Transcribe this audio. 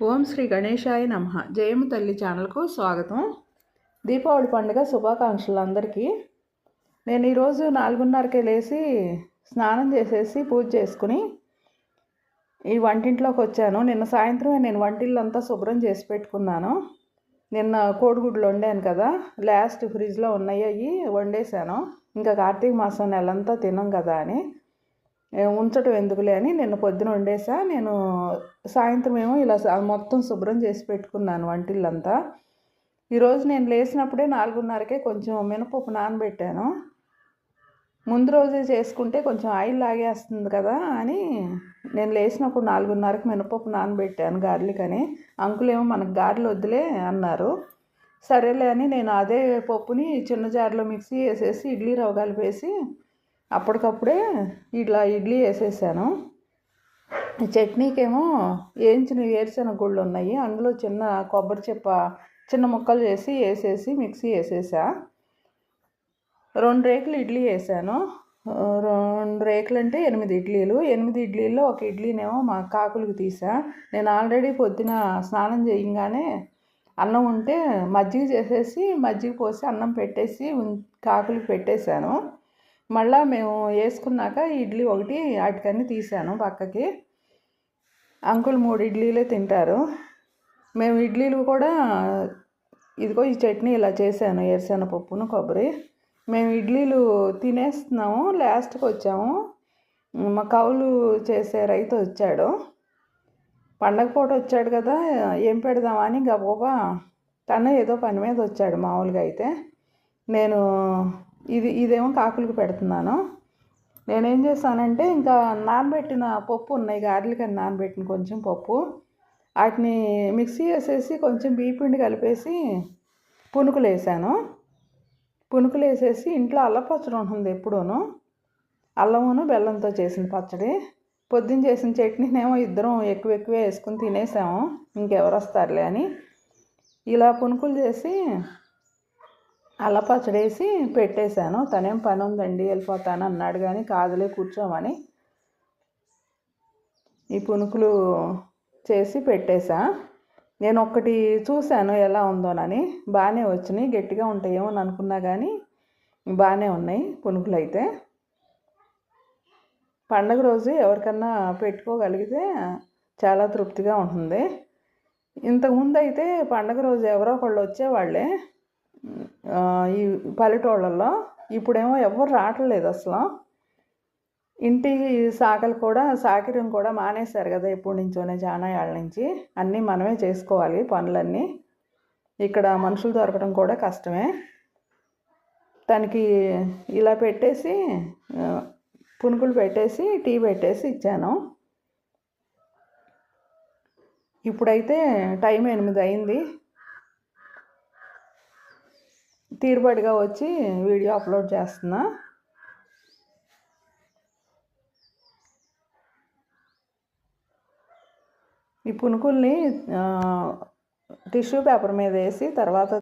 ఓం శ్రీ గణేశాయ నమ. జయము తల్లి ఛానల్కు స్వాగతం. దీపావళి పండుగ శుభాకాంక్షలు అందరికీ. నేను ఈరోజు నాలుగున్నరకే లేచి స్నానం చేసేసి పూజ చేసుకుని ఈ వంటింట్లోకి వచ్చాను. నిన్న సాయంత్రమే నేను వంటిల్లంతా శుభ్రం చేసి పెట్టుకున్నాను. నిన్న కోడిగుడ్లు వండాను కదా. లాస్ట్ ఫ్రిడ్జ్లో ఉన్నాయి అవి వండేసాను ఇంకా కార్తీక మాసం నెలంతా తినం కదా అని. ఉంచటం ఎందుకులే అని నిన్న పొద్దున వండేసా. నేను సాయంత్రం ఏమో ఇలా మొత్తం శుభ్రం చేసి పెట్టుకున్నాను వంటిల్లంతా ఈరోజు నేను లేచినప్పుడే నాలుగున్నరకే కొంచెం మినపప్పు నానబెట్టాను. ముందు రోజే చేసుకుంటే కొంచెం ఆయిల్ లాగేస్తుంది కదా అని నేను లేచినప్పుడు నాలుగున్నరకు మినపప్పు నానబెట్టాను గార్లికని అంకులేమో మనకు గారెలు వద్దులే అన్నారు. సరేలే అని నేను అదే పప్పుని చిన్న జార్లో మిక్సీ వేసేసి ఇడ్లీ రవ్వ కలిపేసి అప్పటికప్పుడే ఇట్లా ఇడ్లీ వేసేసాను. చట్నీకేమో వేయించిన వేరుశెనగ గుళ్ళు ఉన్నాయి. అందులో చిన్న కొబ్బరి చెప్ప చిన్న ముక్కలు చేసి వేసేసి మిక్సీ వేసేసా. రెండు రేకులు ఇడ్లీ వేసాను. రెండు రేకులు అంటే ఎనిమిది ఇడ్లీలు. ఎనిమిది ఇడ్లీల్లో ఒక ఇడ్లీనేమో మా కాకులకు తీసా. నేను ఆల్రెడీ పొద్దున స్నానం చేయగానే అన్నం ఉంటే మజ్జిగ చేసేసి మజ్జిగ పోసి అన్నం పెట్టేసి కాకులు పెట్టేశాను. మళ్ళీ మేము వేసుకున్నాక ఇడ్లీ ఒకటి వాటికన్నీ తీసాను పక్కకి. అంకుల్ మూడు ఇడ్లీలే తింటారు. మేము ఇడ్లీలు కూడా ఇదిగో ఈ చట్నీ ఇలా చేశాను ఏరుశెన పప్పును కొబ్బరి. మేము ఇడ్లీలు తినేస్తున్నాము లాస్ట్కి వచ్చాము. మా కౌలు చేసే రైతు వచ్చాడు. పండగ పూట వచ్చాడు కదా ఏం పెడదామని గబగబా తను ఏదో పని మీద వచ్చాడు మామూలుగా అయితే. నేను ఇది ఇదేమో కాకులకు పెడుతున్నాను. నేనేం చేస్తానంటే ఇంకా నానబెట్టిన పప్పు ఉన్నాయి గారెలకని నానబెట్టిన కొంచెం పప్పు. వాటిని మిక్సీ వేసేసి కొంచెం బీపిండి కలిపేసి పునుకులు వేసాను. పునుకులు వేసేసి ఇంట్లో అల్లం పచ్చడి ఉంటుంది ఎప్పుడూను. అల్లమును బెల్లంతో చేసిన పచ్చడి. పొద్దున్న చేసిన చట్నీనేమో ఇద్దరం ఎక్కువ ఎక్కువ వేసుకుని తినేసాము. ఇంకెవరు వస్తారులే అని. ఇలా పునుకులు చేసి అల్లపచ్చడేసి పెట్టేశాను. తనేం పని ఉందండి వెళ్ళిపోతాను అన్నాడు కానీ కాదులే కూర్చోమని. ఈ పునుకులు చేసి పెట్టేశా. నేను ఒక్కటి చూశాను ఎలా ఉందోనని. బాగానే వచ్చినాయి గట్టిగా ఉంటాయేమో అని అనుకున్నా కానీ బాగానే ఉన్నాయి పునుకులు అయితే పండగ రోజు ఎవరికన్నా పెట్టుకోగలిగితే చాలా తృప్తిగా ఉంటుంది. ఇంతకుముందు అయితే పండగ రోజు ఎవరో ఒకళ్ళు వచ్చేవాళ్ళే. ఈ పల్లెటూళ్ళల్లో ఇప్పుడేమో ఎవరు రావట్లేదు అసలు. ఇంటి సాకలు కూడా సాకిరం కూడా మానేశారు కదా ఎప్పటి నుంచోనే చాలా ఏళ్ళ నుంచి. అన్నీ మనమే చేసుకోవాలి పనులన్నీ. ఇక్కడ మనుషులు దొరకడం కూడా కష్టమే. తనకి ఇలా పెట్టేసి పునుకులు పెట్టేసి టీ పెట్టేసి ఇచ్చాను. ఇప్పుడైతే టైం ఎనిమిది అయింది. తీరుబడిగా వచ్చి వీడియో అప్లోడ్ చేస్తున్నా. ఈ పునుకుల్ని టిష్యూ పేపర్ మీద వేసి తర్వాత